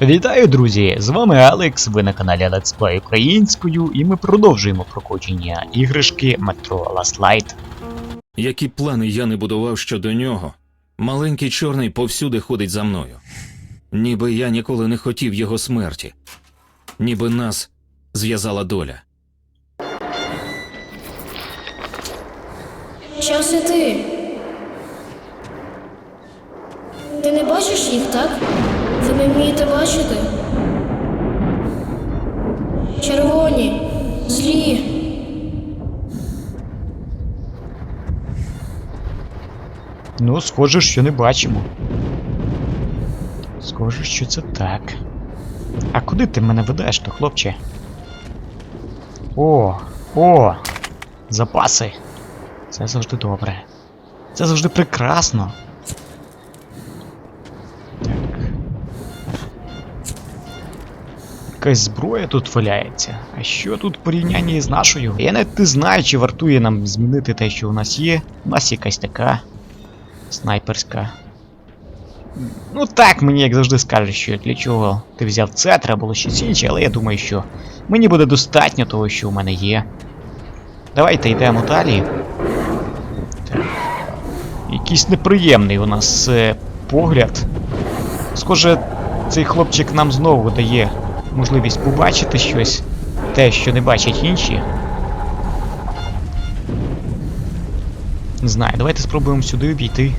Вітаю, друзі! З вами Алекс, ви на каналі Let's Play українською, і ми продовжуємо проходження іграшки Metro Last Light. Які плани я не будував щодо нього, маленький чорний повсюди ходить за мною. Ніби я ніколи не хотів його смерті, ніби нас зв'язала доля. Час іти. Ти не бачиш їх, так? Ви не вмієте бачити? Червоні, злі. Ну, схоже, що не бачимо. Схоже, що це так. А куди ти мене ведеш, то, хлопче? О, о! Запаси. Це завжди добре. Це завжди прекрасно. Якась зброя тут валяється. А що тут в порівнянні з нашою? Я навіть не знаю, чи вартує нам змінити те, що у нас є. У нас якась така снайперська. Ну так, мені як завжди скажуть, що для чого ти взяв це, треба було щось інше, але я думаю, що мені буде достатньо того, що у мене є. Давайте йдемо далі. Так. Якийсь неприємний у нас е, погляд. Схоже, цей хлопчик нам знову дає можливість побачити щось, те, що не бачать інші. Не знаю, давайте спробуємо сюди обійти.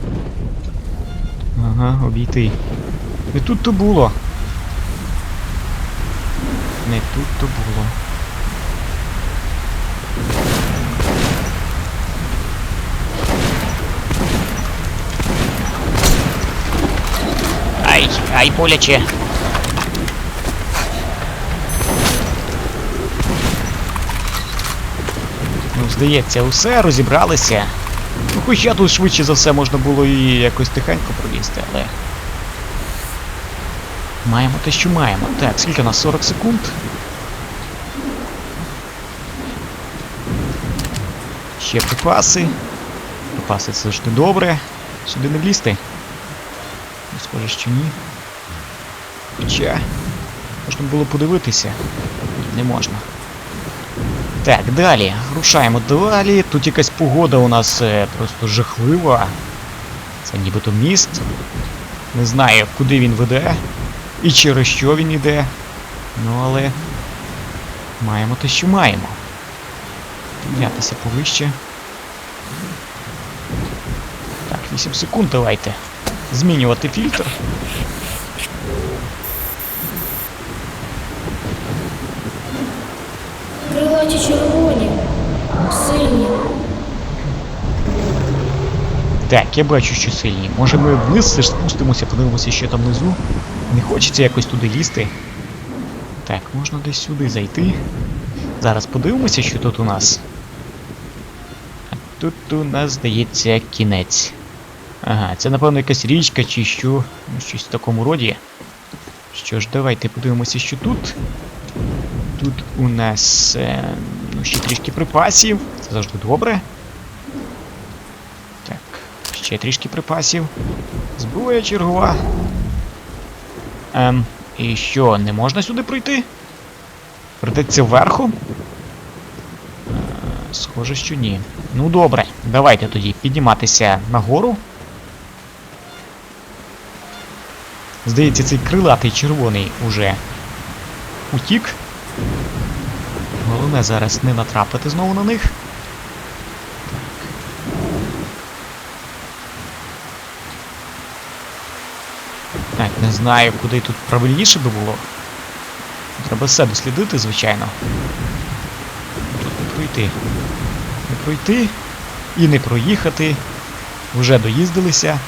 Ага, обійти. Не тут то було. Не тут то було. Ай, ай, боляче. Ну, здається, усе розібралися. Ну, хоча тут швидше за все можна було і якось тихенько пролізти, але. Маємо те, що маємо. Так, скільки у нас? 40 секунд. Ще припаси. Припаси це завжди добре. Сюди не влізти. Ну, схоже, що ні. Хоча. Можна було подивитися. Не можна. Так, далі. Рушаємо далі. Тут якась погода у нас е, просто жахлива. Це нібито міст. Не знаю, куди він веде і через що він іде. Ну, але маємо те, що маємо. Піднятися повище. Так, 8 секунд давайте. Змінювати фільтр. Крилаті червоні. Сильні. Так, я бачу, що сильні. Може ми вниз ж спустимося, подивимося, що там внизу. Не хочеться якось туди лізти. Так, можна десь сюди зайти. Зараз подивимося, що тут у нас. А тут у нас, здається, кінець. Ага, це напевно якась річка чи що. Ну, щось в такому роді. Що ж, давайте подивимося, що тут. Тут у нас е, ну, ще трішки припасів. Це завжди добре. Так, ще трішки припасів. Зброя чергова. Ем, і що, не можна сюди пройти? Придеться вверху? Е, схоже, що ні. Ну добре, давайте тоді підніматися нагору. Здається, цей крилатий червоний уже утік. Головне зараз не натрапити знову на них. Так, не знаю, куди тут правильніше би було. Треба все дослідити, звичайно. Тут не пройти. Не пройти і не проїхати. Вже доїздилися.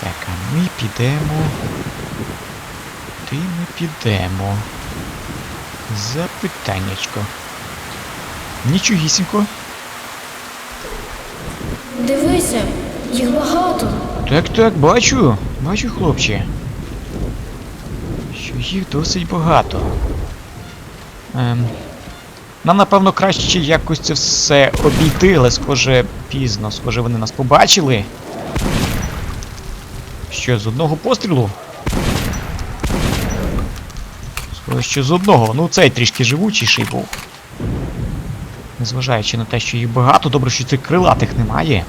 Так, а ми підемо. Куди ми підемо? Запитаннячко. Нічогісінько. Дивися, їх багато. Так, так, бачу. Бачу, хлопче. Що їх досить багато. Ем, нам, напевно, краще якось це все обійти, але схоже пізно. Схоже, вони нас побачили. Що, з одного пострілу? Що з одного. Ну цей трішки живучіший був. Незважаючи на те, що їх багато, добре, що цих крилатих немає.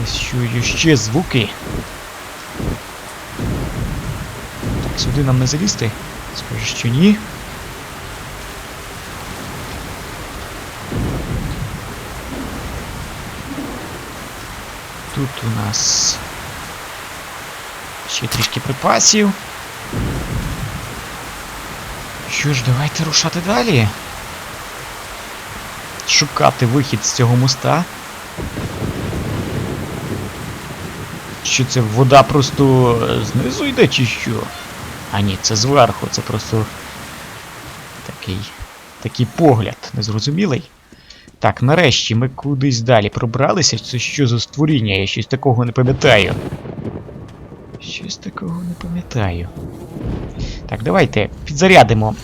Я чую ще звуки. Так, сюди нам не залізти? Схоже, що ні. Тут у нас ще трішки припасів. Що ж, давайте рушати далі. Шукати вихід з цього моста. Що це вода просто знизу йде чи що? А ні, це зверху, це просто такий. такий погляд незрозумілий. Так, нарешті ми кудись далі пробралися. Це що за створіння? Я щось такого не пам'ятаю. Щось такого не пам'ятаю. Так, давайте підзарядимо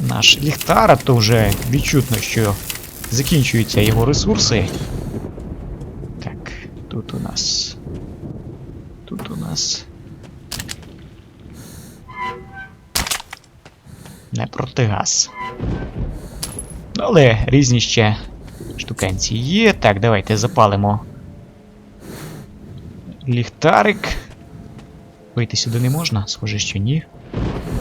наш ліхтар, а то вже відчутно, що закінчуються його ресурси. Так, тут у нас. Тут у нас. Не протигаз. Але різні ще штукенці є. Так, давайте запалимо. Ліхтарик. Вийти сюди не можна, схоже, що ні.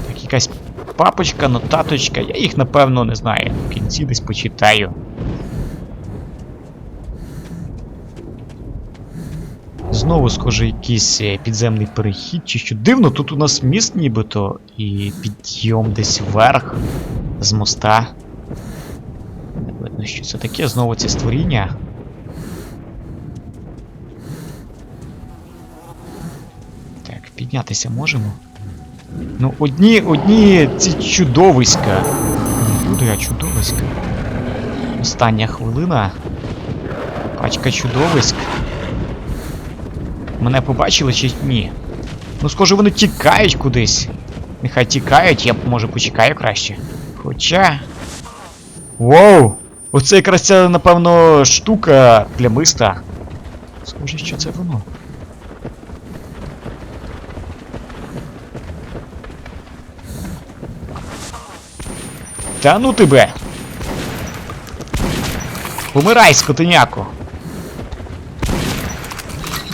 Так, якась папочка, нотаточка. Я їх, напевно, не знаю. В кінці десь почитаю. Знову, схоже, якийсь е, підземний перехід чи що. Дивно, тут у нас міст нібито і підйом десь вверх з моста. Не видно, що це таке. Знову це створіння. Піднятися можемо. Ну, одні, одні ці чудовиська. Не люди, а чудовиська. Остання хвилина. Пачка чудовиськ. Мене побачили чи ні? Ну, схоже, вони тікають кудись. Нехай тікають, я може почекаю краще. Хоча. Воу! Оце якраз ця, напевно, штука плямиста. Схоже, що це воно. Та ну тебе! Помирай, скотиняко!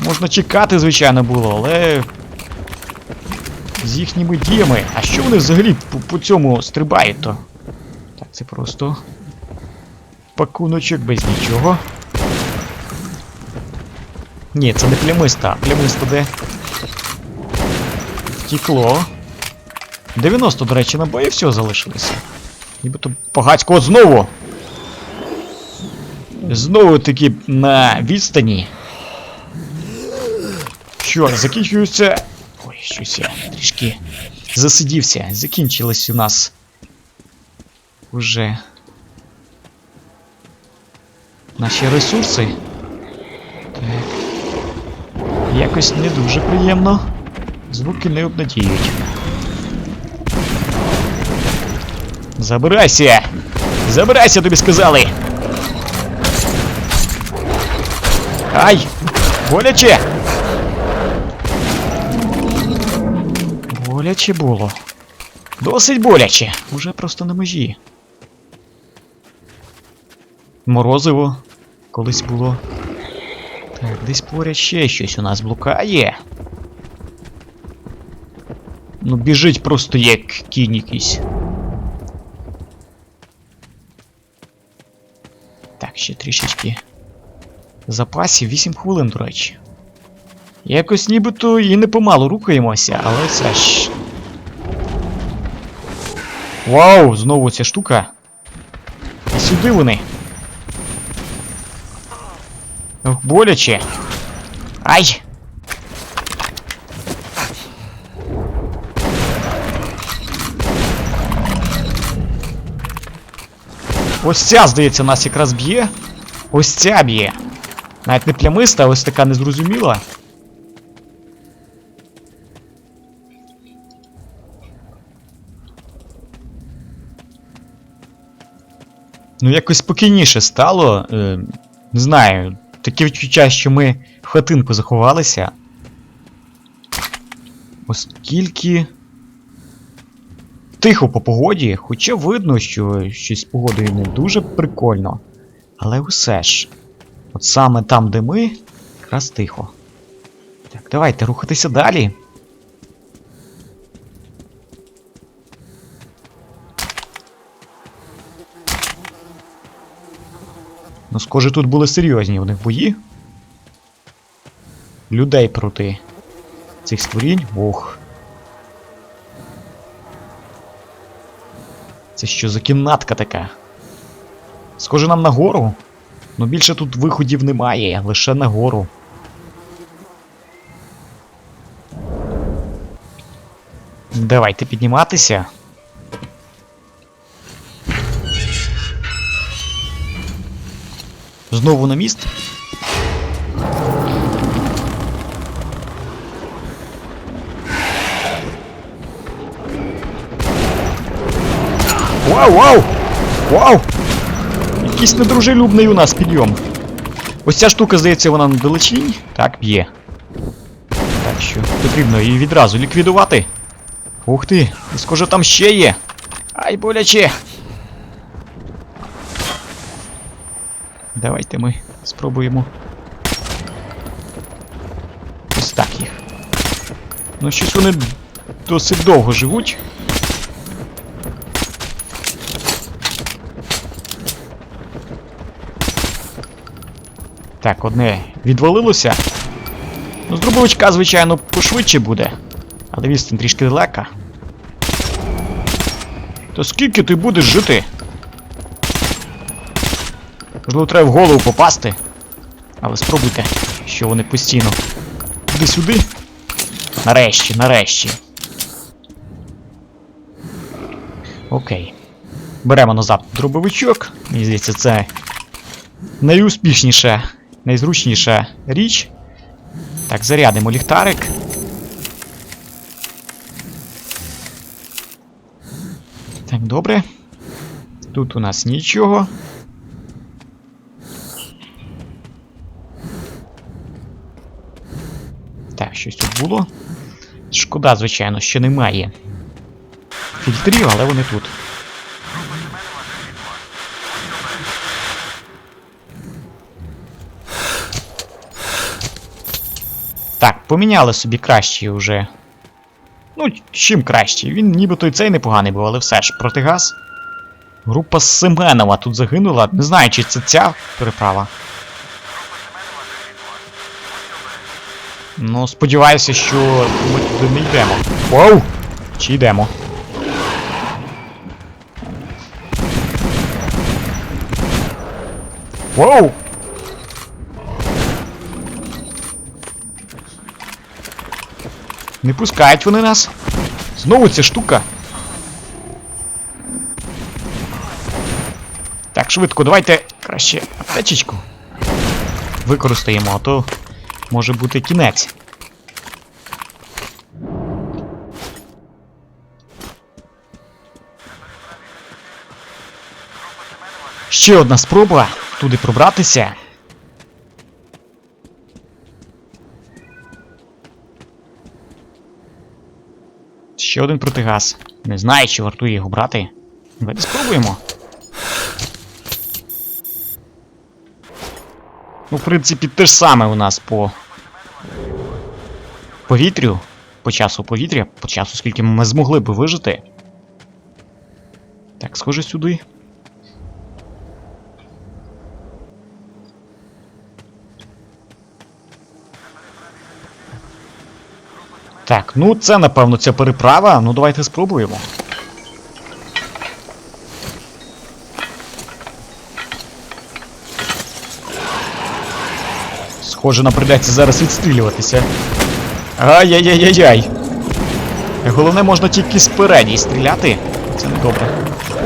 Можна чекати, звичайно, було, але. З їхніми діями. А що вони взагалі по, по цьому стрибають то? Так, це просто. Пакуночок без нічого. Ні, це не плямиста, плямиста де. Втікло. 90, до речі, набоїв всього залишилося. Нібито погацько знову! Знову таки на відстані. Що, закінчується. Ой, щось я трішки засидівся. Закінчились у нас. Уже. Наші ресурси. Так. Якось не дуже приємно. Звуки не обнадіють. Забирайся! Забирайся, тобі сказали! Ай! Боляче! Боляче було. Досить боляче. Уже просто на межі. Морозиво колись було. Так, десь поряд ще щось у нас блукає. Ну, біжить просто як кінь якийсь. Ще трішечки. Запасів 8 хвилин, до речі. Якось нібито і не помалу рухаємося, але все ж. Вау, знову ця штука. Сюди вони. Боляче. Ай! Ось ця, здається, нас якраз б'є. Ось ця б'є. Навіть не плямиста, а ось така незрозуміла. Ну, якось спокійніше стало. Е, не знаю, таке відчуття, що ми в хатинку заховалися. Оскільки. Тихо по погоді, хоча видно, що щось з погодою не дуже прикольно. Але усе ж. От саме там, де ми, якраз тихо. Так, давайте рухатися далі. Ну, схоже, тут були серйозні у них бої. Людей проти цих створінь. Ох. Це що за кімнатка така? Схоже нам на гору. Ну більше тут виходів немає, лише на гору. Давайте підніматися. Знову на міст. Вау, вау! Вау! Якийсь недружелюбний у нас підйом. Ось ця штука, здається, вона на далечінь. Так, б'є. Так що потрібно її відразу ліквідувати. Ух ти! і Схоже, там ще є. Ай, боляче! Давайте ми спробуємо. Ось так їх. Ну, щось вони досить довго живуть. Так, одне відвалилося. Ну, з дробовичка, звичайно, пошвидше буде. Але відстань трішки далека. То скільки ти будеш жити? Можливо, треба в голову попасти. Але спробуйте, що вони постійно. Туди сюди. Нарешті, нарешті. Окей. Беремо назад дробовичок. Мені здається, це найуспішніша, найзручніша річ. Так, зарядимо ліхтарик. Так, добре. Тут у нас нічого. Так, щось тут було. Шкода, звичайно, що немає фільтрів, але вони тут. Так, поміняли собі кращі вже. Ну, чим кращий? Він нібито і цей непоганий був, але все ж протигаз. Група Семенова тут загинула. Не знаю, чи це ця переправа. Ну, сподіваюся, що ми туди не йдемо. Воу! Чи йдемо? Воу! Не пускають вони нас. Знову ця штука. Так, швидко, давайте краще аптечечку використаємо, а то може бути кінець. Ще одна спроба туди пробратися. Ще один протигаз. Не знаю, чи вартує його брати. Давайте спробуємо. Ну, в принципі, те ж саме у нас по повітрю. По часу повітря, по часу, скільки ми змогли би вижити. Так, схоже сюди. Так, ну це напевно ця переправа. Ну давайте спробуємо. Схоже, нам придеться зараз відстрілюватися. Ай-яй-яй-яй-яй. Головне, можна тільки спереді стріляти. Це не добре.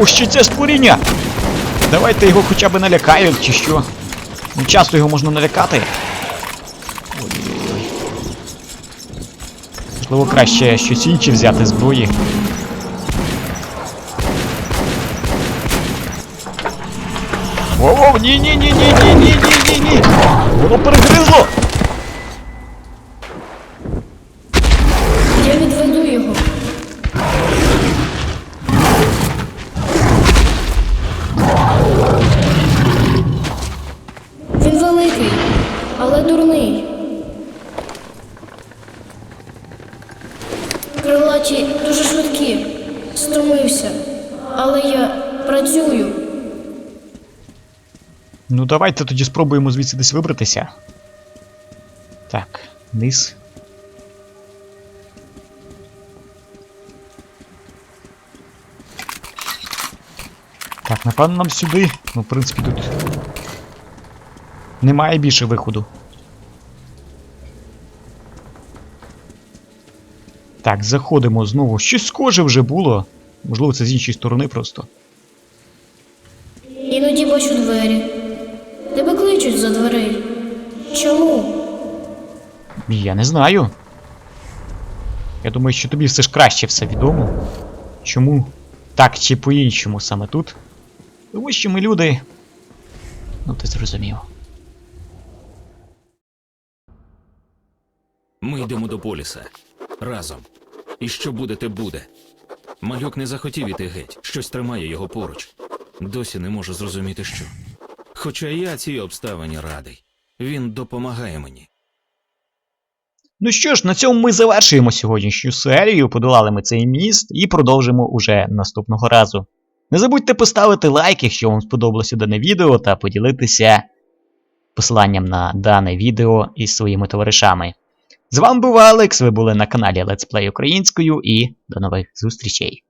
О, ще це створіння! Давайте його хоча б налякають, чи що. Ну, часто його можна налякати. Можливо, краще щось інше взяти зброї. Воу, ні-ні-ні-ні-ні-ні-ні-ні! Воно перегризло! Палаті дуже швидкі. Стомився. Але я працюю. Ну давайте тоді спробуємо звідси десь вибратися. Так, низ. Так, напевно, нам сюди. Ну, в принципі, тут. Немає більше виходу. Так, заходимо знову. Щось схоже вже було. Можливо, це з іншої сторони просто. Іноді бачу двері. Тебе кличуть за дверей. Чому? Я не знаю. Я думаю, що тобі все ж краще все відомо. Чому так чи по-іншому саме тут? Тому що ми люди. Ну, ти зрозумів. Ми йдемо до поліса. Разом. І що буде, те буде. Малюк не захотів іти геть, щось тримає його поруч. Досі не можу зрозуміти, що. Хоча я цій обставині радий. Він допомагає мені. Ну що ж, на цьому ми завершуємо сьогоднішню серію. Подолали ми цей міст і продовжимо уже наступного разу. Не забудьте поставити лайк, якщо вам сподобалося дане відео, та поділитися посиланням на дане відео із своїми товаришами. З вами був Алекс, ви були на каналі Let's Play українською і до нових зустрічей.